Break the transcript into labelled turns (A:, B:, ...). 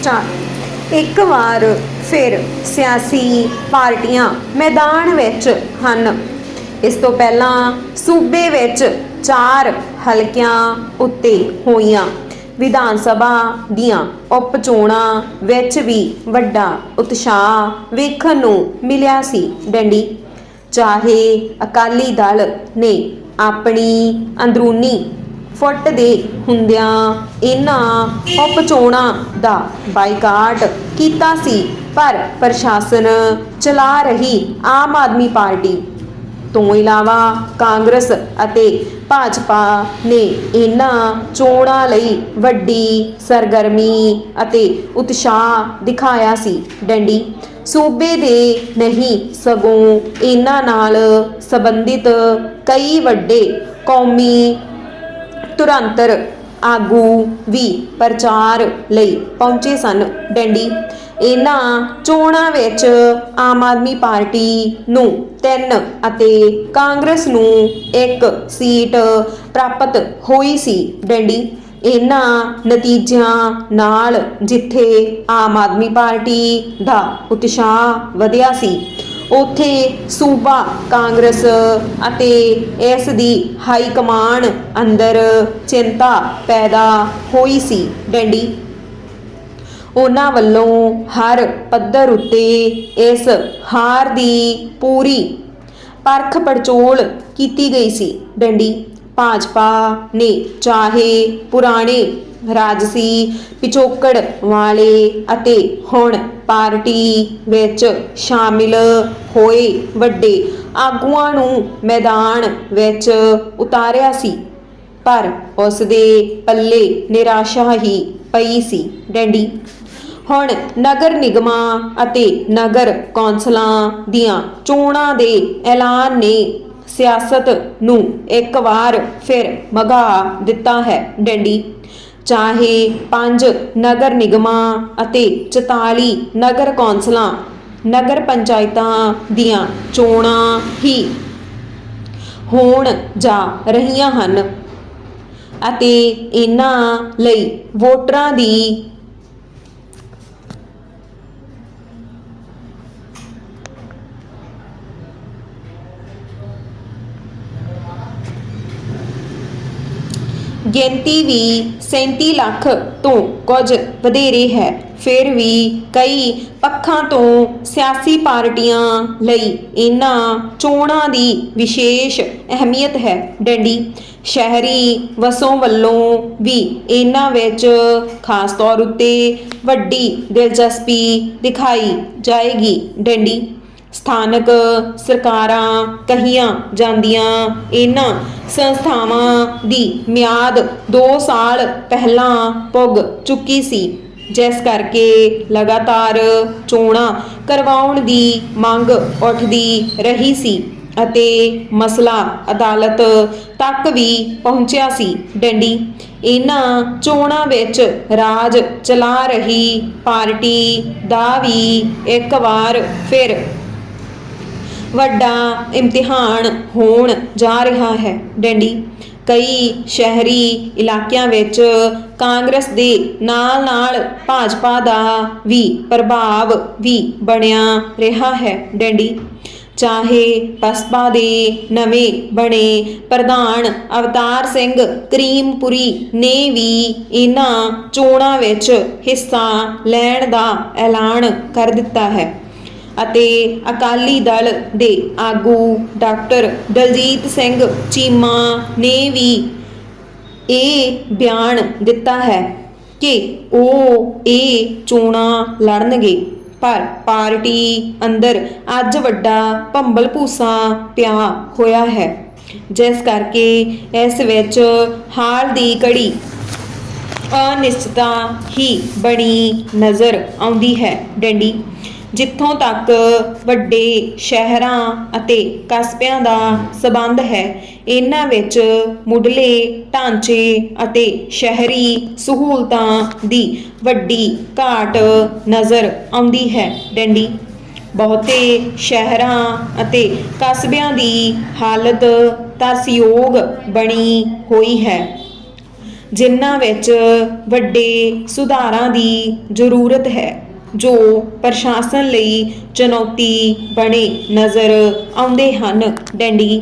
A: Start ਇੱਕ ਵਾਰ ਫਿਰ ਸਿਆਸੀ ਪਾਰਟੀਆਂ ਮੈਦਾਨ ਵਿੱਚ ਹਨ। ਇਸ ਤੋਂ ਪਹਿਲਾਂ ਸੂਬੇ ਵਿੱਚ ਚਾਰ ਹਲਕਿਆਂ ਉੱਤੇ ਹੋਈਆਂ। ਵਿਧਾਨ ਸਭਾ ਦੀਆਂ ਉਪ ਚੋਣਾਂ ਵਿੱਚ ਵੀ ਵੱਡਾ ਉਤਸ਼ਾਹ ਵੇਖਣ ਨੂੰ ਮਿਲਿਆ ਸੀ ਡੰਡੀ। ਚਾਹੇ ਅਕਾਲੀ ਦਲ ਨੇ ਆਪਣੀ ਅੰਦਰੂਨੀ ਫੁੱਟ ਦੇ ਹੁੰਦਿਆਂ ਇਹਨਾਂ ਉਪ ਚੋਣਾਂ ਦਾ ਬਾਈਕਾਟ ਕੀਤਾ ਸੀ, ਪਰ ਪ੍ਰਸ਼ਾਸਨ ਚਲਾ ਰਹੀ ਆਮ ਆਦਮੀ ਪਾਰਟੀ ਤੋਂ ਇਲਾਵਾ ਕਾਂਗਰਸ ਅਤੇ ਭਾਜਪਾ ਨੇ ਇਹਨਾਂ ਚੋਣਾਂ ਲਈ ਵੱਡੀ ਸਰਗਰਮੀ ਅਤੇ ਉਤਸ਼ਾਹ ਦਿਖਾਇਆ ਸੀ। ਡੰਡੀ, ਸੂਬੇ ਦੇ ਨਹੀਂ, ਸਗੋਂ ਇਹਨਾਂ ਨਾਲ ਸੰਬੰਧਿਤ ਕਈ ਵੱਡੇ ਕੌਮੀ ਤੁਰੰਤਰ ਆਗੂ ਵੀ ਪ੍ਰਚਾਰ ਲਈ ਪਹੁੰਚੇ ਸਨ। ਡੈਂਡੀ, ਇਹਨਾਂ ਚੋਣਾਂ ਵਿੱਚ ਆਮ ਆਦਮੀ ਪਾਰਟੀ ਨੂੰ ਤਿੰਨ ਅਤੇ ਕਾਂਗਰਸ ਨੂੰ ਇੱਕ ਸੀਟ ਪ੍ਰਾਪਤ ਹੋਈ ਸੀ। ਡੈਂਡੀ, ਇਹਨਾਂ ਨਤੀਜਿਆਂ ਨਾਲ ਜਿੱਥੇ ਆਮ ਆਦਮੀ ਪਾਰਟੀ ਦਾ ਉਤਸ਼ਾਹ ਵਧਿਆ ਸੀ ਉਥੇ ਸੂਬਾ ਕਾਂਗਰਸ ਅਤੇ ਇਸ ਦੀ ਹਾਈ ਕਮਾਂਡ ਅੰਦਰ ਚਿੰਤਾ ਪੈਦਾ ਹੋਈ ਸੀ। ਡੰਡੀ, ਉਹਨਾਂ ਵੱਲੋਂ ਹਰ ਪੱਧਰ ਉੱਤੇ ਇਸ ਹਾਰ ਦੀ ਪੂਰੀ ਪਰਖ ਪੜਚੋਲ ਕੀਤੀ ਗਈ ਸੀ। ਡੰਡੀ, ਭਾਜਪਾ ਨੇ ਚਾਹੇ ਪੁਰਾਣੇ ਰਾਜਸੀ ਪਿਛੋਕੜ ਵਾਲੇ ਅਤੇ ਹੁਣ ਪਾਰਟੀ ਵਿੱਚ ਸ਼ਾਮਿਲ ਹੋਏ ਵੱਡੇ ਆਗੂਆਂ ਨੂੰ ਮੈਦਾਨ ਵਿੱਚ ਉਤਾਰਿਆ ਸੀ। ਪਰ ਉਸ ਦੇ ਪੱਲੇ ਨਿਰਾਸ਼ਾ ਹੀ ਪਈ ਸੀ ਡੈਂਡੀ। ਹੁਣ ਨਗਰ ਨਿਗਮਾਂ ਅਤੇ ਨਗਰ ਕੌਂਸਲਾਂ ਦੀਆਂ ਚੋਣਾਂ ਦੇ ਐਲਾਨ ਨੇ ਸਿਆਸਤ ਨੂੰ ਇੱਕ ਵਾਰ ਫਿਰ ਮਗਾ ਦਿੱਤਾ ਹੈ ਡੈਂਡੀ। ਚਾਹੇ 5 ਨਗਰ ਨਿਗਮਾਂ ਅਤੇ 44 ਨਗਰ ਕੌਂਸਲਾਂ, ਨਗਰ ਪੰਚਾਇਤਾਂ ਦੀਆਂ ਚੋਣਾਂ ਹੀ ਹੋਣ ਜਾ ਰਹੀਆਂ ਹਨ ਅਤੇ ਇਹਨਾਂ ਲਈ ਵੋਟਰਾਂ ਦੀ ਗਿਣਤੀ ਵੀ 37 ਲੱਖ ਤੋਂ ਕੁਝ ਵਧੇਰੇ ਹੈ। ਫਿਰ ਵੀ ਕਈ ਪੱਖਾਂ ਤੋਂ ਸਿਆਸੀ ਪਾਰਟੀਆਂ ਲਈ ਇਹਨਾਂ ਚੋਣਾਂ ਦੀ ਵਿਸ਼ੇਸ਼ ਅਹਿਮੀਅਤ ਹੈ। ਡੰਡੀ ਸ਼ਹਿਰੀ ਵਸੋਂ ਵੱਲੋਂ ਵੀ ਇਹਨਾਂ ਵਿੱਚ ਖਾਸ ਤੌਰ ਉੱਤੇ ਵੱਡੀ ਦਿਲਚਸਪੀ ਦਿਖਾਈ ਜਾਏਗੀ। ਡੰਡੀ ਸਥਾਨਕ ਸਰਕਾਰਾਂ ਕਹੀਆਂ ਜਾਂਦੀਆਂ ਇਹਨਾਂ ਸੰਸਥਾਵਾਂ ਦੀ ਮਿਆਦ 2 ਸਾਲ ਪਹਿਲਾਂ ਪੁੱਗ ਚੁੱਕੀ ਸੀ, ਜਿਸ ਕਰਕੇ ਲਗਾਤਾਰ ਚੋਣਾਂ ਕਰਵਾਉਣ ਦੀ ਮੰਗ ਉੱਠਦੀ ਰਹੀ ਸੀ ਅਤੇ ਮਸਲਾ ਅਦਾਲਤ ਤੱਕ ਵੀ ਪਹੁੰਚਿਆ ਸੀ। ਡੰਡੀ, ਇਹਨਾਂ ਚੋਣਾਂ ਵਿੱਚ ਰਾਜ ਚਲਾ ਰਹੀ ਪਾਰਟੀ ਦਾ ਵੀ ਇੱਕ ਵਾਰ ਫਿਰ ਵੱਡਾ ਇਮਤਿਹਾਨ ਹੋਣ ਜਾ ਰਿਹਾ ਹੈ। ਡੈਂਡੀ, ਕਈ ਸ਼ਹਿਰੀ ਇਲਾਕਿਆਂ ਵਿੱਚ ਕਾਂਗਰਸ ਦੇ ਨਾਲ-ਨਾਲ ਭਾਜਪਾ ਦਾ ਵੀ ਪ੍ਰਭਾਵ ਵੀ ਬਣਿਆ ਰਿਹਾ ਹੈ। ਡੈਂਡੀ, ਚਾਹੇ ਬਸਪਾ ਦੇ ਨਵੇਂ ਬਣੇ ਪ੍ਰਧਾਨ ਅਵਤਾਰ ਸਿੰਘ ਕਰੀਮਪੁਰੀ ਨੇ ਵੀ ਇਹਨਾਂ ਚੋਣਾਂ ਵਿੱਚ ਹਿੱਸਾ ਲੈਣ ਦਾ ਐਲਾਨ ਕਰ ਦਿੱਤਾ ਹੈ। ਅਤੇ ਅਕਾਲੀ ਦਲ ਦੇ ਆਗੂ ਡਾਕਟਰ ਦਲਜੀਤ ਸਿੰਘ ਚੀਮਾ ਨੇ ਵੀ ਇਹ ਬਿਆਨ ਦਿੱਤਾ ਹੈ ਕਿ ਉਹ ਇਹ ਚੋਣਾਂ ਲੜਨਗੇ। ਪਰ ਪਾਰਟੀ ਅੰਦਰ ਅੱਜ ਵੱਡਾ ਭੰਬਲ ਭੂਸਾ ਪਿਆ ਹੋਇਆ ਹੈ। ਜਿਸ ਕਰਕੇ ਇਸ ਵਿੱਚ ਹਾਲ ਦੀ ਘੜੀ ਅਨਿਸ਼ਚਿਤਤਾ ਹੀ ਬਣੀ ਨਜ਼ਰ ਆਉਂਦੀ ਹੈ। ਡੰਡੀ ਜਿੱਥੋਂ ਤੱਕ ਵੱਡੇ ਸ਼ਹਿਰਾਂ ਅਤੇ ਕਸਬਿਆਂ ਦਾ ਸਬੰਧ ਹੈ, ਇਹਨਾਂ ਵਿੱਚ ਮੁੱਢਲੇ ਢਾਂਚੇ ਅਤੇ ਸ਼ਹਿਰੀ ਸਹੂਲਤਾਂ ਦੀ ਵੱਡੀ ਘਾਟ ਨਜ਼ਰ ਆਉਂਦੀ ਹੈ। ਡੰਡੀ, ਬਹੁਤੇ ਸ਼ਹਿਰਾਂ ਅਤੇ ਕਸਬਿਆਂ ਦੀ ਹਾਲਤ ਤਰਸਯੋਗ ਬਣੀ ਹੋਈ ਹੈ, ਜਿਨ੍ਹਾਂ ਵਿੱਚ ਵੱਡੇ ਸੁਧਾਰਾਂ ਦੀ ਜ਼ਰੂਰਤ ਹੈ। ਜੋ ਪ੍ਰਸ਼ਾਸਨ ਲਈ ਚੁਣੌਤੀ ਬਣੇ ਨਜ਼ਰ ਆਉਂਦੇ ਹਨ। ਡੈਂਡੀ